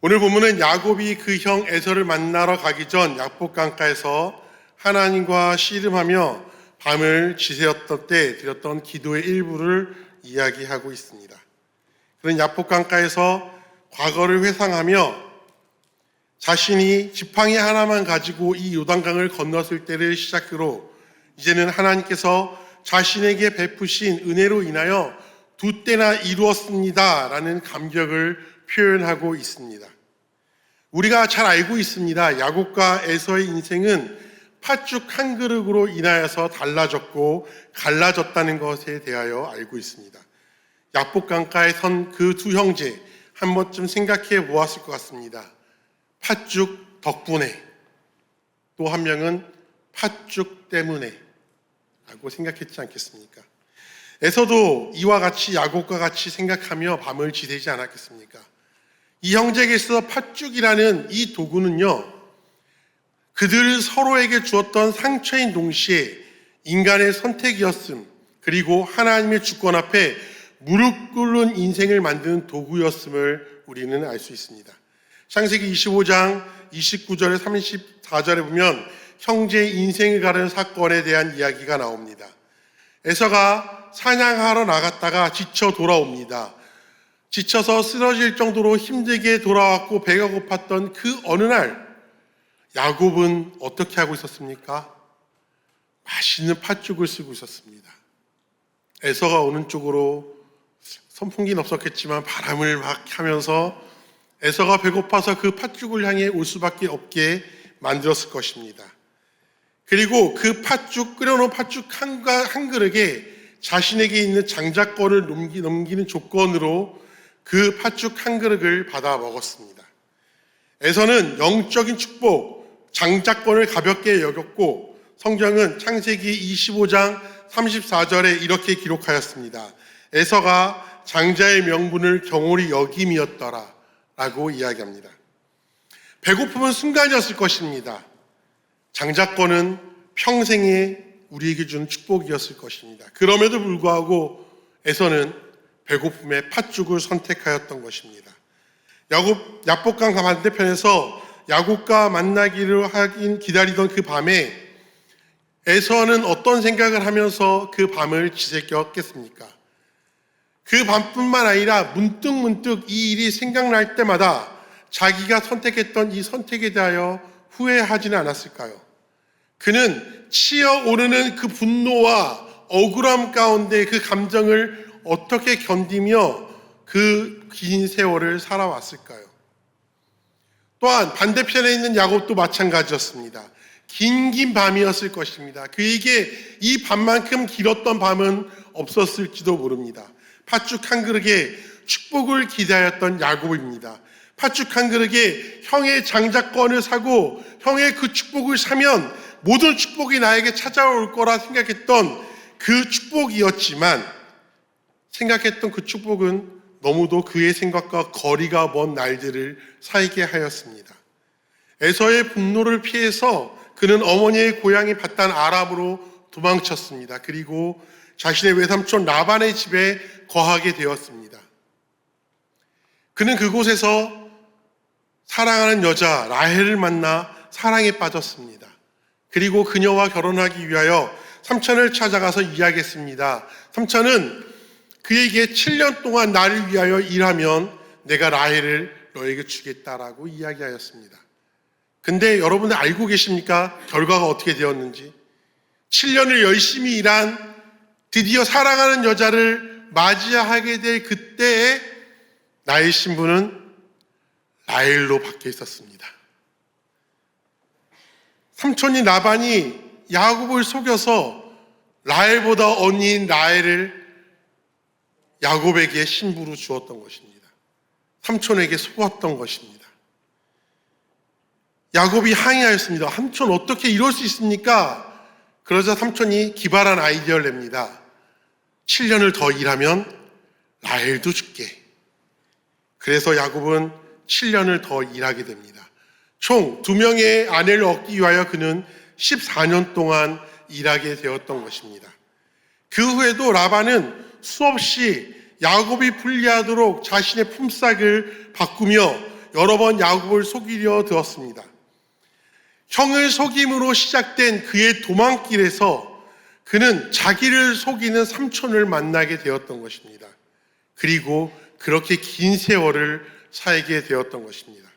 오늘 본문은 야곱이 그 형 에서를 만나러 가기 전 약복 강가에서 하나님과 씨름하며 밤을 지새웠던 때 드렸던 기도의 일부를 이야기하고 있습니다. 그런 약복 강가에서 과거를 회상하며 자신이 지팡이 하나만 가지고 이 요단강을 건넜을 때를 시작으로 이제는 하나님께서 자신에게 베푸신 은혜로 인하여 두 때나 이루었습니다라는 감격을 표현하고 있습니다. 우리가 잘 알고 있습니다. 야곱과 에서의 인생은 팥죽 한 그릇으로 인하여서 달라졌고 갈라졌다는 것에 대하여 알고 있습니다. 약복 강가에 선 그 두 형제 한 번쯤 생각해 보았을 것 같습니다. 팥죽 덕분에 또 한 명은 팥죽 때문에 라고 생각했지 않겠습니까? 에서도 이와 같이 야곱과 같이 생각하며 밤을 지새지 않았겠습니까? 이 형제에게서 팥죽이라는 이 도구는요, 그들 서로에게 주었던 상처인 동시에 인간의 선택이었음, 그리고 하나님의 주권 앞에 무릎 꿇는 인생을 만드는 도구였음을 우리는 알 수 있습니다. 창세기 25장 29절에 34절에 보면 형제의 인생을 가르는 사건에 대한 이야기가 나옵니다. 에서가 사냥하러 나갔다가 지쳐 돌아옵니다. 지쳐서 쓰러질 정도로 힘들게 돌아왔고 배가 고팠던 그 어느 날 야곱은 어떻게 하고 있었습니까? 맛있는 팥죽을 쓰고 있었습니다. 에서가 오는 쪽으로 선풍기는 없었겠지만 바람을 막 하면서 에서가 배고파서 그 팥죽을 향해 올 수밖에 없게 만들었을 것입니다. 그리고 그 팥죽 끓여놓은 팥죽 한, 한 그릇에 자신에게 있는 장자권을 넘기, 넘기는 조건으로 그 팥죽 한 그릇을 받아 먹었습니다. 에서는 영적인 축복, 장자권을 가볍게 여겼고 성경은 창세기 25장 34절에 이렇게 기록하였습니다. 에서가 장자의 명분을 경홀히 여김이었더라 라고 이야기합니다. 배고픔은 순간이었을 것입니다. 장자권은 평생에 우리에게 준 축복이었을 것입니다. 그럼에도 불구하고 에서는 배고픔의 팥죽을 선택하였던 것입니다. 야곱 야복강 반대편에서 야곱과 만나기를 하긴 기다리던 그 밤에 에서는 어떤 생각을 하면서 그 밤을 지새겼겠습니까? 그 밤뿐만 아니라 문득 문득 이 일이 생각날 때마다 자기가 선택했던 이 선택에 대하여 후회하지는 않았을까요? 그는 치어 오르는 그 분노와 억울함 가운데 그 감정을 어떻게 견디며 그 긴 세월을 살아왔을까요? 또한 반대편에 있는 야곱도 마찬가지였습니다. 긴긴 밤이었을 것입니다. 그에게 이 밤만큼 길었던 밤은 없었을지도 모릅니다. 팥죽 한 그릇에 축복을 기다렸던 야곱입니다. 팥죽 한 그릇에 형의 장자권을 사고 형의 그 축복을 사면 모든 축복이 나에게 찾아올 거라 생각했던 그 축복이었지만 생각했던 그 축복은 너무도 그의 생각과 거리가 먼 날들을 살게 하였습니다. 에서의 분노를 피해서 그는 어머니의 고향이 바단 아랍으로 도망쳤습니다. 그리고 자신의 외삼촌 라반의 집에 거하게 되었습니다. 그는 그곳에서 사랑하는 여자 라헬을 만나 사랑에 빠졌습니다. 그리고 그녀와 결혼하기 위하여 삼촌을 찾아가서 이야기했습니다. 삼촌은 그에게 7년 동안 나를 위하여 일하면 내가 라헬을 너에게 주겠다라고 이야기하였습니다. 근데 여러분들 알고 계십니까? 결과가 어떻게 되었는지. 7년을 열심히 일한 드디어 사랑하는 여자를 맞이하게 될 그때에 나의 신부는 라헬로 바뀌어 있었습니다. 삼촌이 나반이 야곱을 속여서 라헬보다 언니인 라헬을 야곱에게 신부로 주었던 것입니다. 삼촌에게 속았던 것입니다. 야곱이 항의하였습니다. 삼촌 어떻게 이럴 수 있습니까? 그러자 삼촌이 기발한 아이디어를 냅니다. 7년을 더 일하면 라헬도 줄게. 그래서 야곱은 7년을 더 일하게 됩니다. 총 두 명의 아내를 얻기 위하여 그는 14년 동안 일하게 되었던 것입니다. 그 후에도 라반은 수없이 야곱이 불리하도록 자신의 품삯을 바꾸며 여러 번 야곱을 속이려 들었습니다. 형을 속임으로 시작된 그의 도망길에서 그는 자기를 속이는 삼촌을 만나게 되었던 것입니다. 그리고 그렇게 긴 세월을 살게 되었던 것입니다.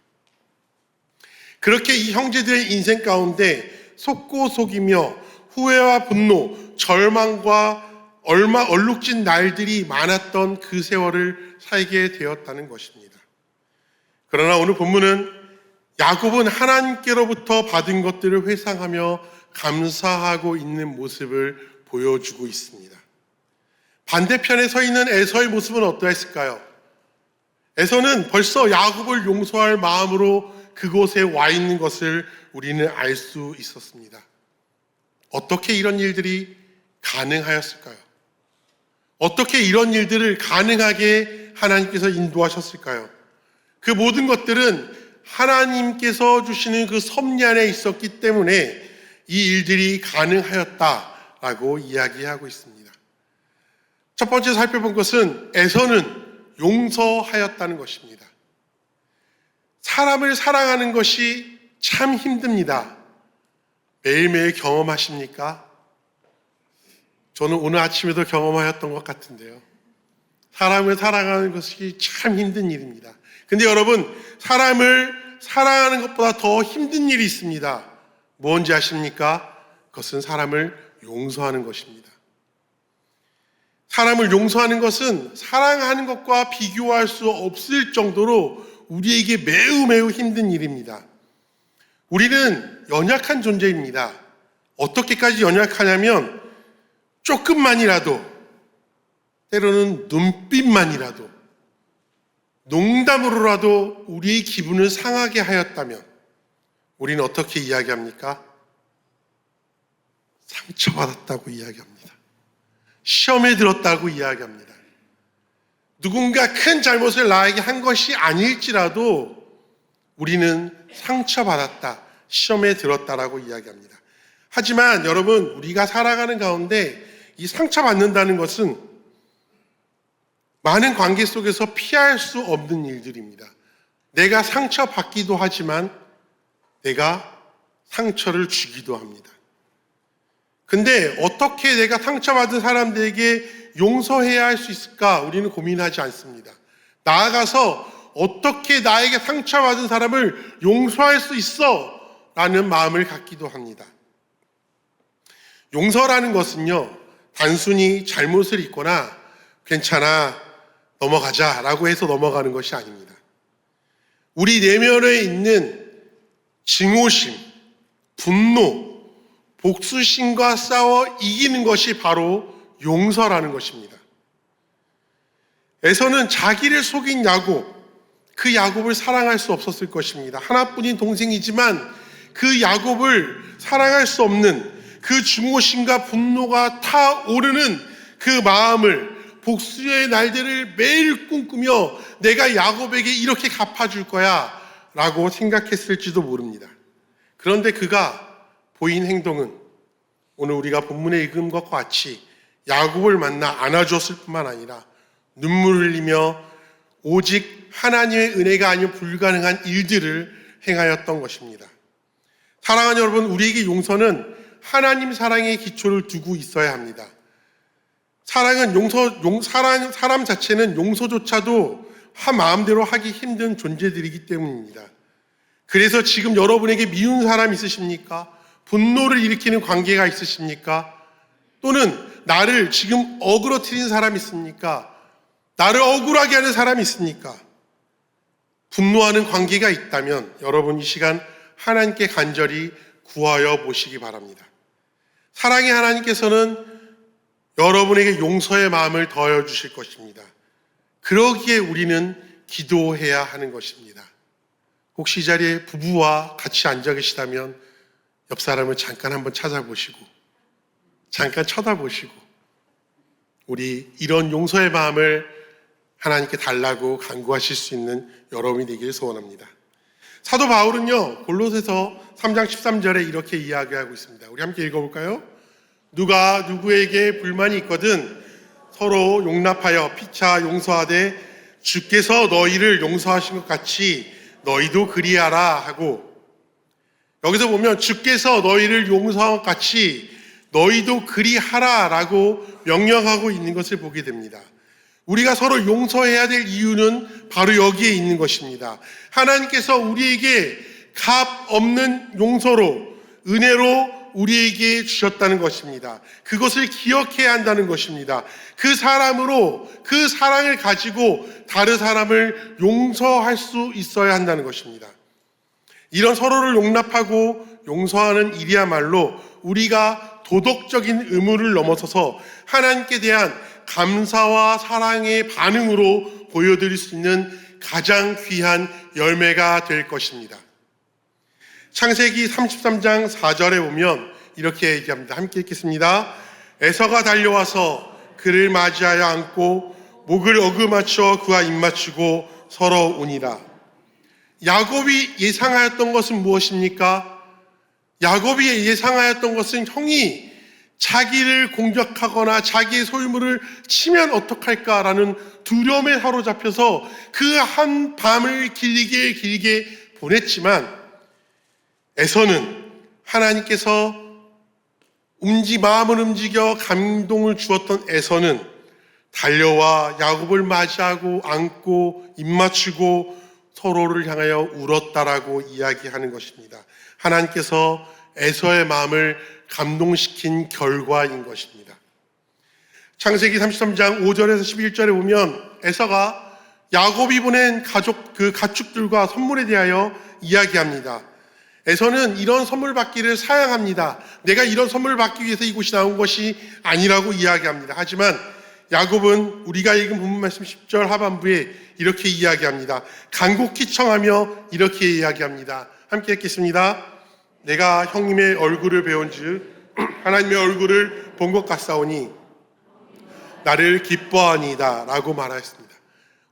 그렇게 이 형제들의 인생 가운데 속고 속이며 후회와 분노, 절망과 얼마 얼룩진 날들이 많았던 그 세월을 살게 되었다는 것입니다. 그러나 오늘 본문은 야곱은 하나님께로부터 받은 것들을 회상하며 감사하고 있는 모습을 보여주고 있습니다. 반대편에 서 있는 에서의 모습은 어떠했을까요? 에서는 벌써 야곱을 용서할 마음으로 그곳에 와 있는 것을 우리는 알 수 있었습니다. 어떻게 이런 일들이 가능하였을까요? 어떻게 이런 일들을 가능하게 하나님께서 인도하셨을까요? 그 모든 것들은 하나님께서 주시는 그 섭리 안에 있었기 때문에 이 일들이 가능하였다라고 이야기하고 있습니다. 첫 번째 살펴본 것은 에서는 용서하였다는 것입니다. 사람을 사랑하는 것이 참 힘듭니다. 매일매일 경험하십니까? 저는 오늘 아침에도 경험하였던 것 같은데요. 사람을 사랑하는 것이 참 힘든 일입니다. 근데 여러분, 사람을 사랑하는 것보다 더 힘든 일이 있습니다. 뭔지 아십니까? 그것은 사람을 용서하는 것입니다. 사람을 용서하는 것은 사랑하는 것과 비교할 수 없을 정도로 우리에게 매우 매우 힘든 일입니다. 우리는 연약한 존재입니다. 어떻게까지 연약하냐면 조금만이라도 때로는 눈빛만이라도 농담으로라도 우리의 기분을 상하게 하였다면 우리는 어떻게 이야기합니까? 상처받았다고 이야기합니다. 시험에 들었다고 이야기합니다. 누군가 큰 잘못을 나에게 한 것이 아닐지라도 우리는 상처받았다, 시험에 들었다라고 이야기합니다. 하지만 여러분, 우리가 살아가는 가운데 이 상처받는다는 것은 많은 관계 속에서 피할 수 없는 일들입니다. 내가 상처받기도 하지만 내가 상처를 주기도 합니다. 근데 어떻게 내가 상처받은 사람들에게 용서해야 할 수 있을까? 우리는 고민하지 않습니다. 나아가서 어떻게 나에게 상처받은 사람을 용서할 수 있어? 라는 마음을 갖기도 합니다. 용서라는 것은요, 단순히 잘못을 있거나 괜찮아, 넘어가자 라고 해서 넘어가는 것이 아닙니다. 우리 내면에 있는 증오심, 분노, 복수심과 싸워 이기는 것이 바로 용서라는 것입니다. 에서는 자기를 속인 야곱, 그 야곱을 사랑할 수 없었을 것입니다. 하나뿐인 동생이지만 그 야곱을 사랑할 수 없는 그 증오심과 분노가 타오르는 그 마음을 복수의 날들을 매일 꿈꾸며 내가 야곱에게 이렇게 갚아줄 거야 라고 생각했을지도 모릅니다. 그런데 그가 보인 행동은 오늘 우리가 본문에 읽은 것과 같이 야곱을 만나 안아주었을 뿐만 아니라 눈물을 흘리며 오직 하나님의 은혜가 아니면 불가능한 일들을 행하였던 것입니다. 사랑하는 여러분, 우리에게 용서는 하나님 사랑의 기초를 두고 있어야 합니다. 사랑은 용서, 용, 사랑, 사람 자체는 용서조차도 한 마음대로 하기 힘든 존재들이기 때문입니다. 그래서 지금 여러분에게 미운 사람 있으십니까? 분노를 일으키는 관계가 있으십니까? 또는 나를 지금 어그러뜨린 사람 있습니까? 나를 억울하게 하는 사람이 있습니까? 분노하는 관계가 있다면 여러분 이 시간 하나님께 간절히 구하여 보시기 바랍니다. 사랑의 하나님께서는 여러분에게 용서의 마음을 더하여 주실 것입니다. 그러기에 우리는 기도해야 하는 것입니다. 혹시 이 자리에 부부와 같이 앉아 계시다면 옆 사람을 잠깐 한번 찾아보시고 잠깐 쳐다보시고 우리 이런 용서의 마음을 하나님께 달라고 간구하실 수 있는 여러분이 되기를 소원합니다. 사도 바울은요, 골로새서 3장 13절에 이렇게 이야기하고 있습니다. 우리 함께 읽어볼까요? 누가 누구에게 불만이 있거든 서로 용납하여 피차 용서하되 주께서 너희를 용서하신 것 같이 너희도 그리하라 하고 여기서 보면 주께서 너희를 용서한 것 같이 너희도 그리하라 라고 명령하고 있는 것을 보게 됩니다. 우리가 서로 용서해야 될 이유는 바로 여기에 있는 것입니다. 하나님께서 우리에게 값 없는 용서로 은혜로 우리에게 주셨다는 것입니다. 그것을 기억해야 한다는 것입니다. 그 사람으로 그 사랑을 가지고 다른 사람을 용서할 수 있어야 한다는 것입니다. 이런 서로를 용납하고 용서하는 일이야말로 우리가 도덕적인 의무를 넘어서서 하나님께 대한 감사와 사랑의 반응으로 보여드릴 수 있는 가장 귀한 열매가 될 것입니다. 창세기 33장 4절에 보면 이렇게 얘기합니다. 함께 읽겠습니다. 에서가 달려와서 그를 맞이하여 안고 목을 어그맞춰 그와 입맞추고 서로 우니라. 야곱이 예상하였던 것은 무엇입니까? 야곱이 예상하였던 것은 형이 자기를 공격하거나 자기의 소유물을 치면 어떡할까라는 두려움에 사로잡혀서 그 한 밤을 길게 길게 보냈지만 에서는 하나님께서 움지 마음을 움직여 감동을 주었던 에서는 달려와 야곱을 맞이하고 안고 입맞추고 서로를 향하여 울었다라고 이야기하는 것입니다. 하나님께서 에서의 마음을 감동시킨 결과인 것입니다. 창세기 33장 5절에서 11절에 보면 에서가 야곱이 보낸 가족 그 가축들과 선물에 대하여 이야기합니다. 에서는 이런 선물 받기를 사양합니다. 내가 이런 선물 받기 위해서 이곳이 나온 것이 아니라고 이야기합니다. 하지만 야곱은 우리가 읽은 본문 말씀 10절 하반부에 이렇게 이야기합니다. 간곡히 청하며 이렇게 이야기합니다. 함께 읽겠습니다. 내가 형님의 얼굴을 배운즉 하나님의 얼굴을 본 것 같사오니 나를 기뻐하니이다 라고 말하였습니다.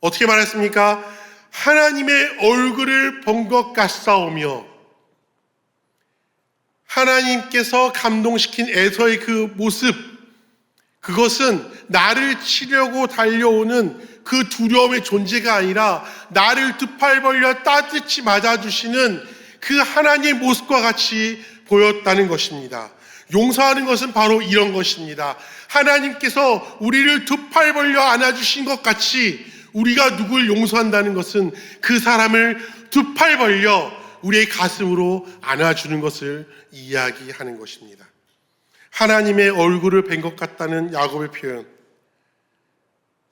어떻게 말했습니까? 하나님의 얼굴을 본 것 같사오며 하나님께서 감동시킨 에서의 그 모습, 그것은 나를 치려고 달려오는 그 두려움의 존재가 아니라 나를 두 팔 벌려 따뜻이 맞아주시는 그 하나님의 모습과 같이 보였다는 것입니다. 용서하는 것은 바로 이런 것입니다. 하나님께서 우리를 두 팔 벌려 안아주신 것 같이 우리가 누굴 용서한다는 것은 그 사람을 두 팔 벌려 우리의 가슴으로 안아주는 것을 이야기하는 것입니다. 하나님의 얼굴을 뵌 것 같다는 야곱의 표현.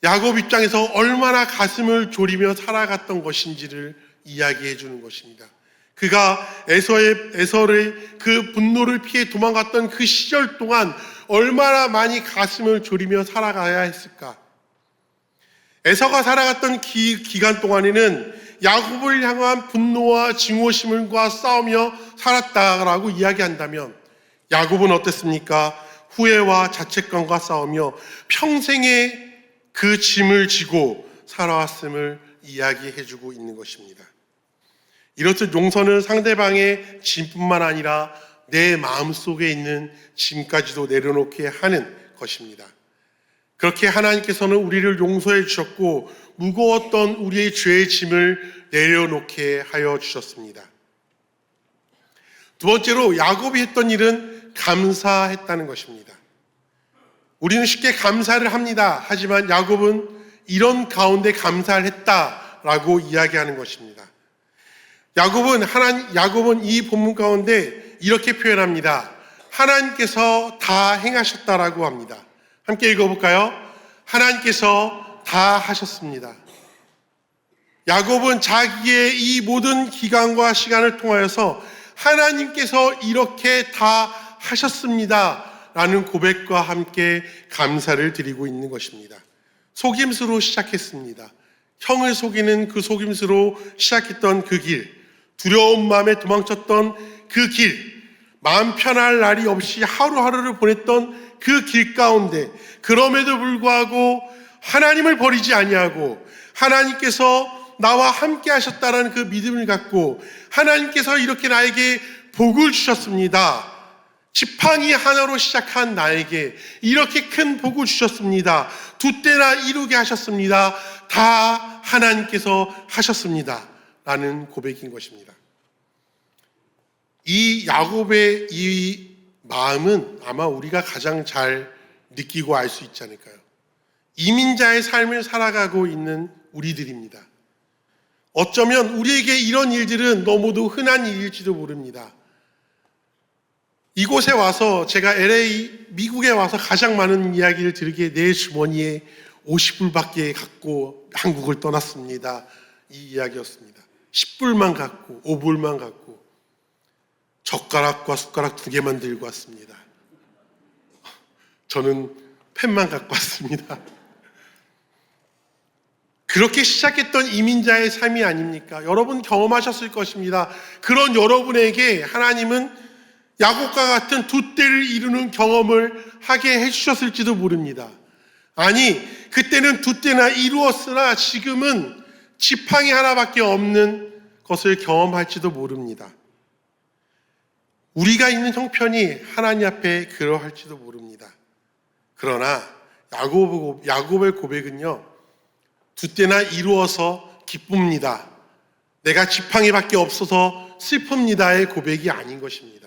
야곱 입장에서 얼마나 가슴을 졸이며 살아갔던 것인지를 이야기해 주는 것입니다. 그가 에서의, 에서의 그 분노를 피해 도망갔던 그 시절 동안 얼마나 많이 가슴을 졸이며 살아가야 했을까? 에서가 살아갔던 기, 기간 동안에는 야곱을 향한 분노와 증오심과 싸우며 살았다라고 이야기한다면 야곱은 어땠습니까? 후회와 자책감과 싸우며 평생의 그 짐을 지고 살아왔음을 이야기해주고 있는 것입니다. 이렇듯 용서는 상대방의 짐뿐만 아니라 내 마음 속에 있는 짐까지도 내려놓게 하는 것입니다. 그렇게 하나님께서는 우리를 용서해 주셨고 무거웠던 우리의 죄의 짐을 내려놓게 하여 주셨습니다. 두 번째로 야곱이 했던 일은 감사했다는 것입니다. 우리는 쉽게 감사를 합니다. 하지만 야곱은 이런 가운데 감사를 했다라고 이야기하는 것입니다. 야곱은 하나님 야곱은 이 본문 가운데 이렇게 표현합니다. 하나님께서 다 행하셨다라고 합니다. 함께 읽어볼까요? 하나님께서 다 하셨습니다. 야곱은 자기의 이 모든 기간과 시간을 통하여서 하나님께서 이렇게 다 하셨습니다. 라는 고백과 함께 감사를 드리고 있는 것입니다. 속임수로 시작했습니다. 형을 속이는 그 속임수로 시작했던 그 길, 두려운 마음에 도망쳤던 그 길, 마음 편할 날이 없이 하루하루를 보냈던 그 길 가운데 그럼에도 불구하고 하나님을 버리지 아니하고 하나님께서 나와 함께 하셨다라는 그 믿음을 갖고 하나님께서 이렇게 나에게 복을 주셨습니다. 지팡이 하나로 시작한 나에게 이렇게 큰 복을 주셨습니다. 두 때나 이루게 하셨습니다. 다 하나님께서 하셨습니다. 라는 고백인 것입니다. 이 야곱의 이 마음은 아마 우리가 가장 잘 느끼고 알 수 있지 않을까요? 이민자의 삶을 살아가고 있는 우리들입니다. 어쩌면 우리에게 이런 일들은 너무도 흔한 일일지도 모릅니다. 이곳에 와서 제가 LA, 미국에 와서 가장 많은 이야기를 들게 내 주머니에 50불밖에 갖고 한국을 떠났습니다. 이 이야기였습니다. 10불만 갖고, 5불만 갖고, 젓가락과 숟가락 두 개만 들고 왔습니다. 저는 펜만 갖고 왔습니다. 그렇게 시작했던 이민자의 삶이 아닙니까? 여러분 경험하셨을 것입니다. 그런 여러분에게 하나님은 야곱과 같은 두 때를 이루는 경험을 하게 해주셨을지도 모릅니다. 아니, 그때는 두 때나 이루었으나 지금은 지팡이 하나밖에 없는 것을 경험할지도 모릅니다. 우리가 있는 형편이 하나님 앞에 그러할지도 모릅니다. 그러나 야곱, 야곱의 고백은요, 두 때나 이루어서 기쁩니다. 내가 지팡이밖에 없어서 슬픕니다의 고백이 아닌 것입니다.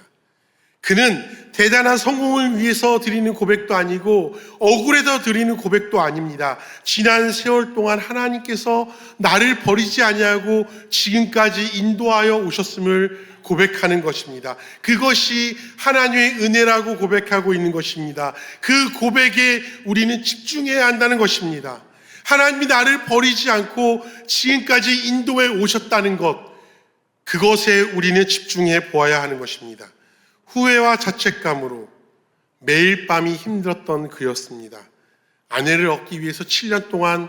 그는 대단한 성공을 위해서 드리는 고백도 아니고 억울해서 드리는 고백도 아닙니다. 지난 세월 동안 하나님께서 나를 버리지 아니하고 지금까지 인도하여 오셨음을 고백하는 것입니다. 그것이 하나님의 은혜라고 고백하고 있는 것입니다. 그 고백에 우리는 집중해야 한다는 것입니다. 하나님이 나를 버리지 않고 지금까지 인도해 오셨다는 것, 그것에 우리는 집중해 보아야 하는 것입니다. 후회와 자책감으로 매일 밤이 힘들었던 그였습니다. 아내를 얻기 위해서 7년 동안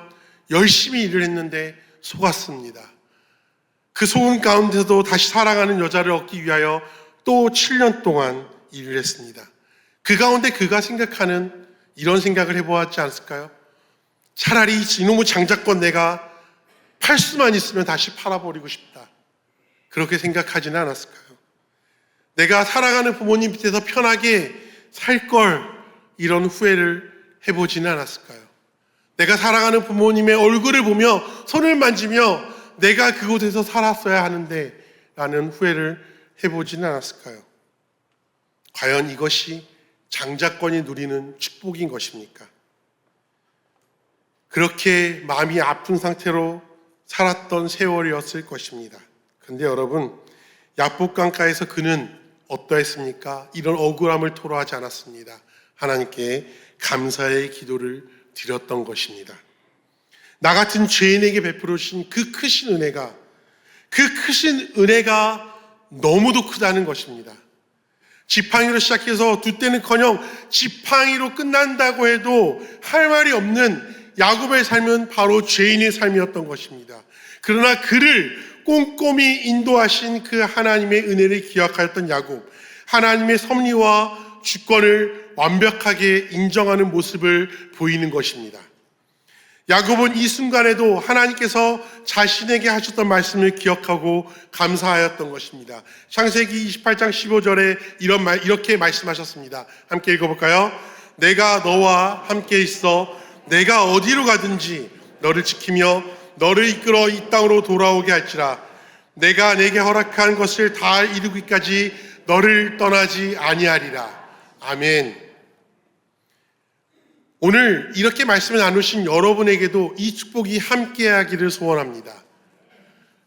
열심히 일을 했는데 속았습니다. 그 소음 가운데서도 다시 살아가는 여자를 얻기 위하여 또 7년 동안 일을 했습니다. 그 가운데 그가 생각하는 이런 생각을 해보았지 않았을까요? 차라리 이놈의 장자권 내가 팔 수만 있으면 다시 팔아버리고 싶다. 그렇게 생각하지는 않았을까요? 내가 살아가는 부모님 밑에서 편하게 살 걸 이런 후회를 해보지는 않았을까요? 내가 살아가는 부모님의 얼굴을 보며 손을 만지며 내가 그곳에서 살았어야 하는데 라는 후회를 해보지는 않았을까요? 과연 이것이 장자권이 누리는 축복인 것입니까? 그렇게 마음이 아픈 상태로 살았던 세월이었을 것입니다. 근데 여러분, 야복강가에서 그는 어떠했습니까? 이런 억울함을 토로하지 않았습니다. 하나님께 감사의 기도를 드렸던 것입니다. 나 같은 죄인에게 베풀어 주신 그 크신 은혜가 그 크신 은혜가 너무도 크다는 것입니다. 지팡이로 시작해서 두 때는커녕 지팡이로 끝난다고 해도 할 말이 없는 야곱의 삶은 바로 죄인의 삶이었던 것입니다. 그러나 그를 꼼꼼히 인도하신 그 하나님의 은혜를 기억하였던 야곱, 하나님의 섭리와 주권을 완벽하게 인정하는 모습을 보이는 것입니다. 야곱은 이 순간에도 하나님께서 자신에게 하셨던 말씀을 기억하고 감사하였던 것입니다. 창세기 28장 15절에 이런 말, 이렇게 말씀하셨습니다. 함께 읽어볼까요? 내가 너와 함께 있어 내가 어디로 가든지 너를 지키며 너를 이끌어 이 땅으로 돌아오게 할지라 내가 내게 허락한 것을 다 이루기까지 너를 떠나지 아니하리라. 아멘. 오늘 이렇게 말씀을 나누신 여러분에게도 이 축복이 함께하기를 소원합니다.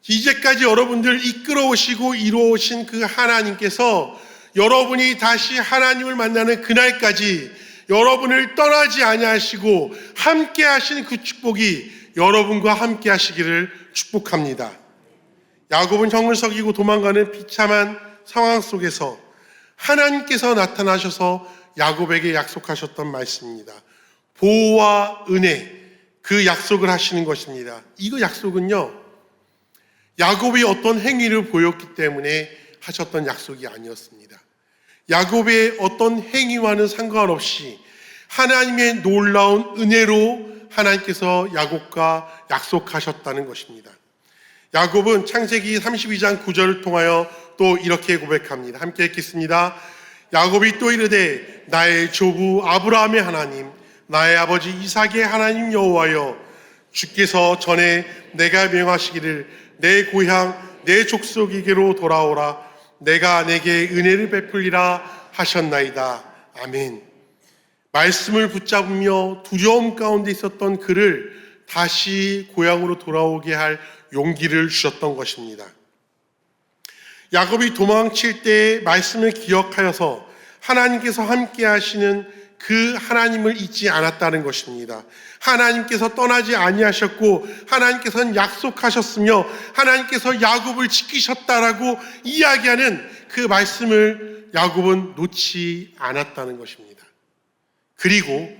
이제까지 여러분들 이끌어 오시고 이루어 오신 그 하나님께서 여러분이 다시 하나님을 만나는 그날까지 여러분을 떠나지 아니하시고 함께 하신 그 축복이 여러분과 함께 하시기를 축복합니다. 야곱은 형을 속이고 도망가는 비참한 상황 속에서 하나님께서 나타나셔서 야곱에게 약속하셨던 말씀입니다. 보호와 은혜, 그 약속을 하시는 것입니다. 이거 약속은요, 야곱이 어떤 행위를 보였기 때문에 하셨던 약속이 아니었습니다. 야곱의 어떤 행위와는 상관없이 하나님의 놀라운 은혜로 하나님께서 야곱과 약속하셨다는 것입니다. 야곱은 창세기 32장 9절을 통하여 또 이렇게 고백합니다. 함께 읽겠습니다. 야곱이 또 이르되 나의 조부 아브라함의 하나님 나의 아버지 이삭의 하나님 여호와여 주께서 전에 내가 명하시기를 내 고향 내 족속에게로 돌아오라 내가 내게 은혜를 베풀리라 하셨나이다 아멘 말씀을 붙잡으며 두려움 가운데 있었던 그를 다시 고향으로 돌아오게 할 용기를 주셨던 것입니다. 야곱이 도망칠 때 말씀을 기억하여서 하나님께서 함께 하시는 그 하나님을 잊지 않았다는 것입니다. 하나님께서 떠나지 아니하셨고 하나님께서는 약속하셨으며 하나님께서 야곱을 지키셨다라고 이야기하는 그 말씀을 야곱은 놓지 않았다는 것입니다. 그리고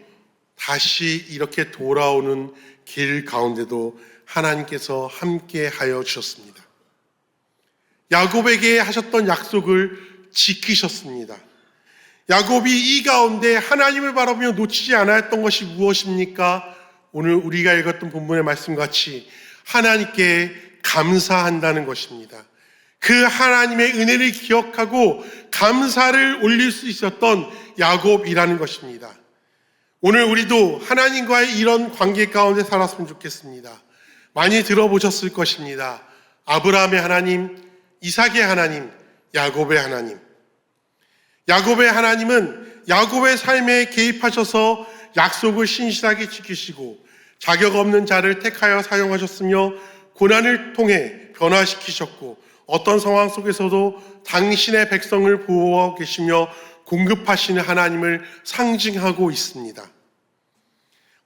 다시 이렇게 돌아오는 길 가운데도 하나님께서 함께 하여 주셨습니다. 야곱에게 하셨던 약속을 지키셨습니다. 야곱이 이 가운데 하나님을 바라보며 놓치지 않았던 것이 무엇입니까? 오늘 우리가 읽었던 본문의 말씀 같이 하나님께 감사한다는 것입니다. 그 하나님의 은혜를 기억하고 감사를 올릴 수 있었던 야곱이라는 것입니다. 오늘 우리도 하나님과의 이런 관계 가운데 살았으면 좋겠습니다. 많이 들어보셨을 것입니다. 아브라함의 하나님, 이삭의 하나님, 야곱의 하나님. 야곱의 하나님은 야곱의 삶에 개입하셔서 약속을 신실하게 지키시고 자격 없는 자를 택하여 사용하셨으며 고난을 통해 변화시키셨고 어떤 상황 속에서도 당신의 백성을 보호하고 계시며 공급하시는 하나님을 상징하고 있습니다.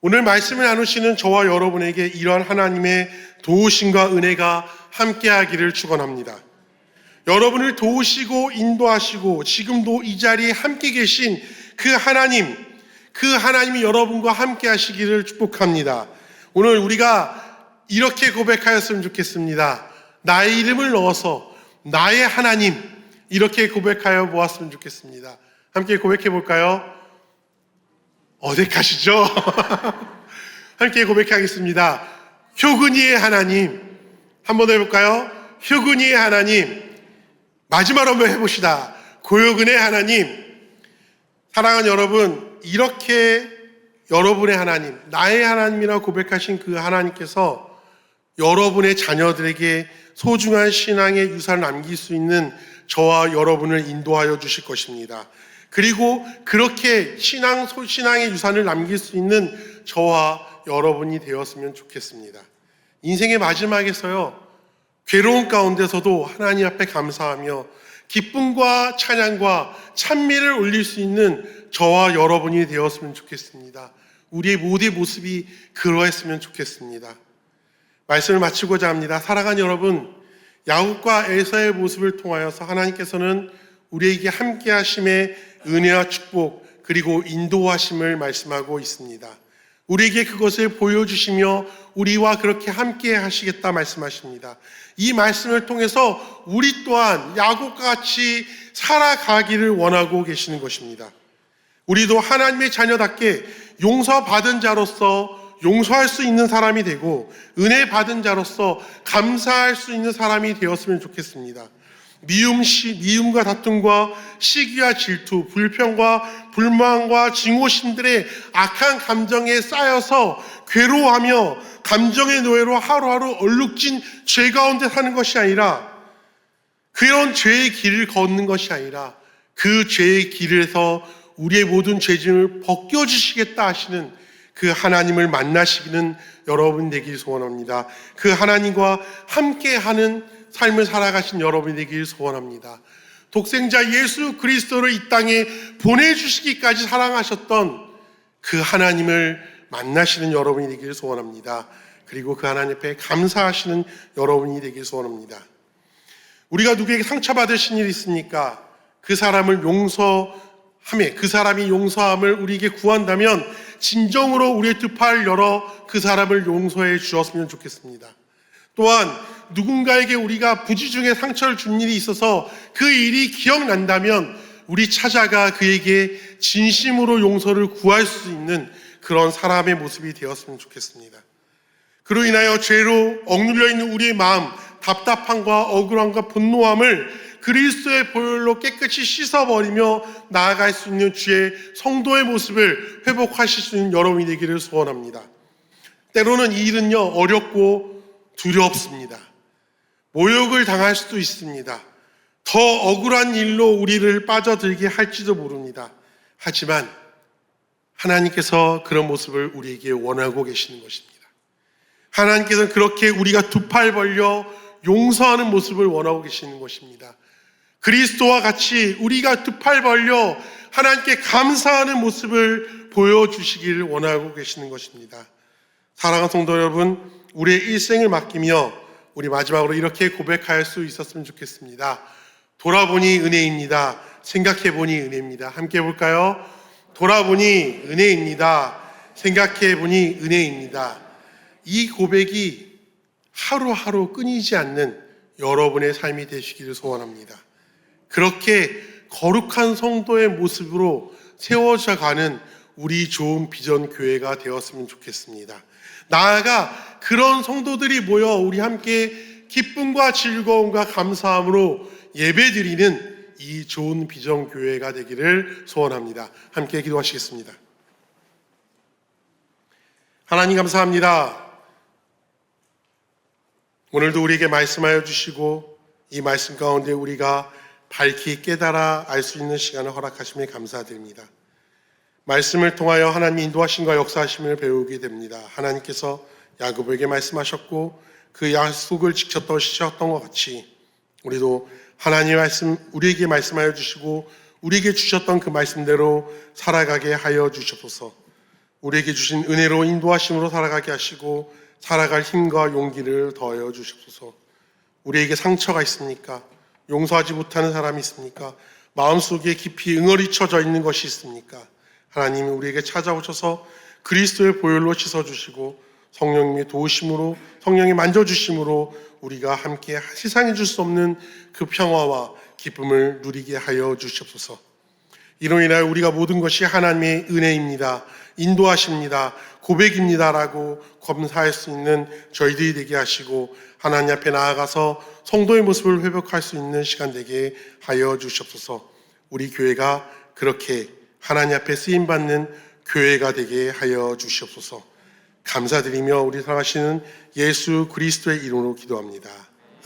오늘 말씀을 나누시는 저와 여러분에게 이러한 하나님의 도우심과 은혜가 함께하기를 축원합니다. 여러분을 도우시고 인도하시고 지금도 이 자리에 함께 계신 그 하나님, 그 하나님이 여러분과 함께 하시기를 축복합니다. 오늘 우리가 이렇게 고백하였으면 좋겠습니다. 나의 이름을 넣어서 나의 하나님, 이렇게 고백하여 보았으면 좋겠습니다. 함께 고백해 볼까요? 어색하시죠? 함께 고백하겠습니다. 효근이의 하나님. 한번 해볼까요? 효근이의 하나님. 마지막으로 한번 해봅시다. 고요근의 하나님. 사랑하는 여러분, 이렇게 여러분의 하나님, 나의 하나님이라고 고백하신 그 하나님께서 여러분의 자녀들에게 소중한 신앙의 유산을 남길 수 있는 저와 여러분을 인도하여 주실 것입니다. 그리고 그렇게 신앙, 신앙의 유산을 남길 수 있는 저와 여러분이 되었으면 좋겠습니다. 인생의 마지막에서요, 괴로운 가운데서도 하나님 앞에 감사하며 기쁨과 찬양과 찬미를 올릴 수 있는 저와 여러분이 되었으면 좋겠습니다. 우리의 모든 모습이 그러했으면 좋겠습니다. 말씀을 마치고자 합니다. 사랑하는 여러분, 야곱과 에서의 모습을 통하여서 하나님께서는 우리에게 함께 하심의 은혜와 축복 그리고 인도하심을 말씀하고 있습니다. 우리에게 그것을 보여주시며 우리와 그렇게 함께 하시겠다 말씀하십니다. 이 말씀을 통해서 우리 또한 야곱과 같이 살아가기를 원하고 계시는 것입니다. 우리도 하나님의 자녀답게 용서받은 자로서 용서할 수 있는 사람이 되고 은혜 받은 자로서 감사할 수 있는 사람이 되었으면 좋겠습니다. 미움, 시, 미움과 다툼과 시기와 질투, 불평과 불만과 증오심들의 악한 감정에 쌓여서 괴로워하며 감정의 노예로 하루하루 얼룩진 죄 가운데 사는 것이 아니라 그런 죄의 길을 걷는 것이 아니라 그 죄의 길에서 우리의 모든 죄짐을 벗겨주시겠다 하시는 그 하나님을 만나시기는 여러분 되길 소원합니다. 그 하나님과 함께하는 삶을 살아가신 여러분이 되길 소원합니다. 독생자 예수 그리스도를 이 땅에 보내주시기까지 사랑하셨던 그 하나님을 만나시는 여러분이 되길 소원합니다. 그리고 그 하나님 앞에 감사하시는 여러분이 되길 소원합니다. 우리가 누구에게 상처받으신 일이 있습니까? 그 사람을 용서함에 그 사람이 용서함을 우리에게 구한다면 진정으로 우리의 두 팔을 열어 그 사람을 용서해 주었으면 좋겠습니다. 또한 누군가에게 우리가 부지 중에 상처를 준 일이 있어서 그 일이 기억난다면 우리 찾아가 그에게 진심으로 용서를 구할 수 있는 그런 사람의 모습이 되었으면 좋겠습니다. 그로 인하여 죄로 억눌려 있는 우리의 마음, 답답함과 억울함과 분노함을 그리스도의 보혈로 깨끗이 씻어버리며 나아갈 수 있는 주의 성도의 모습을 회복하실 수 있는 여러분이 되기를 소원합니다. 때로는 이 일은요, 어렵고 두렵습니다. 모욕을 당할 수도 있습니다. 더 억울한 일로 우리를 빠져들게 할지도 모릅니다. 하지만 하나님께서 그런 모습을 우리에게 원하고 계시는 것입니다. 하나님께서는 그렇게 우리가 두 팔 벌려 용서하는 모습을 원하고 계시는 것입니다. 그리스도와 같이 우리가 두 팔 벌려 하나님께 감사하는 모습을 보여주시기를 원하고 계시는 것입니다. 사랑하는 성도 여러분, 우리의 일생을 맡기며 우리 마지막으로 이렇게 고백할 수 있었으면 좋겠습니다. 돌아보니 은혜입니다. 생각해보니 은혜입니다. 함께 해볼까요? 돌아보니 은혜입니다. 생각해보니 은혜입니다. 이 고백이 하루하루 끊이지 않는 여러분의 삶이 되시기를 소원합니다. 그렇게 거룩한 성도의 모습으로 세워져 가는 우리 좋은 비전 교회가 되었으면 좋겠습니다. 나아가 그런 성도들이 모여 우리 함께 기쁨과 즐거움과 감사함으로 예배드리는 이 좋은 비전 교회가 되기를 소원합니다. 함께 기도하시겠습니다. 하나님 감사합니다. 오늘도 우리에게 말씀하여 주시고 이 말씀 가운데 우리가 밝히 깨달아 알 수 있는 시간을 허락하심에 감사드립니다. 말씀을 통하여 하나님 인도하심과 역사하심을 배우게 됩니다. 하나님께서 야곱에게 말씀하셨고 그 약속을 지켰던 것 같이 우리도 하나님의 말씀 우리에게 말씀하여 주시고 우리에게 주셨던 그 말씀대로 살아가게 하여 주시옵소서. 우리에게 주신 은혜로 인도하심으로 살아가게 하시고 살아갈 힘과 용기를 더하여 주시옵소서. 우리에게 상처가 있습니까? 용서하지 못하는 사람이 있습니까? 마음속에 깊이 응어리 쳐져 있는 것이 있습니까? 하나님이 우리에게 찾아오셔서 그리스도의 보혈로 씻어주시고 성령님의 도우심으로 성령이 만져주심으로 우리가 함께 세상에 줄 수 없는 그 평화와 기쁨을 누리게 하여 주시옵소서. 이로 인하여 우리가 모든 것이 하나님의 은혜입니다. 인도하십니다. 고백입니다라고 검사할 수 있는 저희들이 되게 하시고 하나님 앞에 나아가서 성도의 모습을 회복할 수 있는 시간 되게 하여 주시옵소서. 우리 교회가 그렇게 하나님 앞에 쓰임 받는 교회가 되게 하여 주시옵소서. 감사드리며 우리 사랑하시는 예수 그리스도의 이름으로 기도합니다.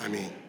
아멘.